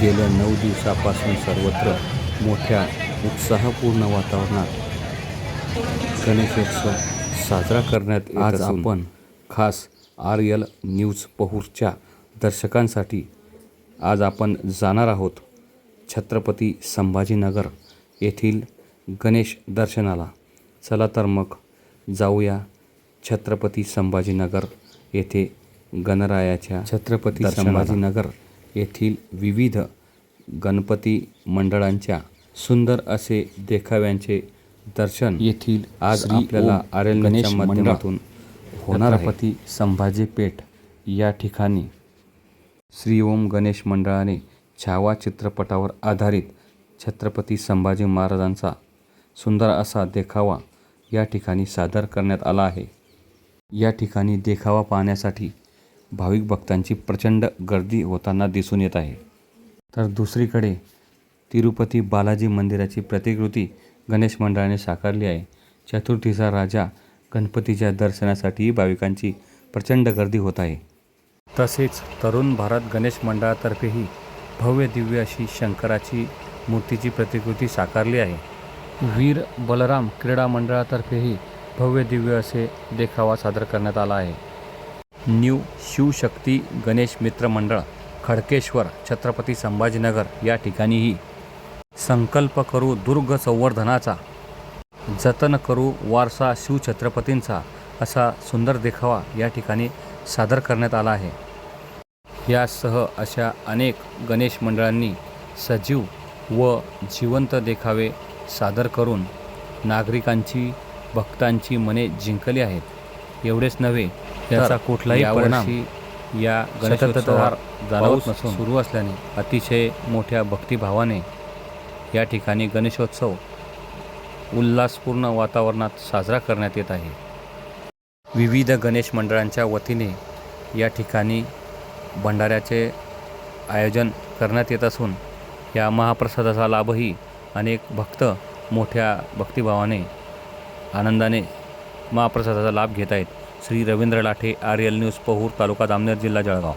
गेल्या नऊ दिवसापासून सर्वत्र मोठ्या उत्साहपूर्ण वातावरणात गणेशोत्सव साजरा करण्यात येत आज आपण खास आर यल न्यूज पहूरच्या दर्शकांसाठी आज आपण जाणार आहोत छत्रपती संभाजीनगर येथील गणेश दर्शनाला. चला तर मग जाऊया छत्रपती संभाजीनगर येथे गणरायाच्या छत्रपती संभाजीनगर येथील विविध गणपती मंडळांच्या सुंदर असे देखाव्यांचे दर्शन येथील आज आपल्याला आर्यल गणेश माध्यमातून होणार छत्रपती संभाजी पेठ या ठिकाणी श्री ओम गणेश मंडळाने छावा चित्रपटावर आधारित छत्रपती संभाजी महाराजांचा सुंदर असा देखावा या ठिकाणी सादर करण्यात आला आहे. या ठिकाणी देखावा पाहण्यासाठी भाविक भक्तांची प्रचंड गर्दी होताना दिसून येत आहे. तर दुसरीकडे तिरुपती बालाजी मंदिराची प्रतिकृती गणेश मंडळाने साकारली आहे. चतुर्थीचा राजा गणपतीच्या दर्शनासाठी भाविकांची प्रचंड गर्दी होत आहे. तसेच तरुण भारत गणेश मंडळातर्फेही भव्य दिव्य अशी शंकराची मूर्तीची प्रतिकृती साकारली आहे. वीर बलराम क्रीडा मंडळातर्फेही भव्य दिव्य असे देखावा सादर करण्यात आला आहे. न्यू शिवशक्ती गणेश मित्र मंडळ खडकेश्वर छत्रपती संभाजीनगर या ठिकाणीही. संकल्प करू दुर्ग संवर्धनाचा. जतन करू वारसा शिवछत्रपतींचा असा सुंदर देखावा या ठिकाणी सादर करण्यात आला आहे. यासह अशा अनेक गणेश मंडळांनी सजीव व जिवंत देखावे सादर करून नागरिकांची भक्तांची मने जिंकली आहेत. एवढेच नव्हे त्याचा कुठलाही परिणाम या गणेशोत्सवावर जाणवत नसून सुरू असल्याने अतिशय मोठ्या भक्तिभावाने या ठिकाणी गणेशोत्सव उल्हासपूर्ण वातावरणात साजरा करण्यात येत आहे. विविध गणेश मंडळांच्या वतीने या ठिकाणी भंडाऱ्याचे आयोजन करण्यात येत असून या महाप्रसादाचा लाभही अनेक भक्त मोठ्या भक्तिभावाने आनंदाने महाप्रसादाचा लाभ घेत आहेत Shri Ravindra Lathe R L news Pahur तालुका जामनेर जिल्हा जळगाव.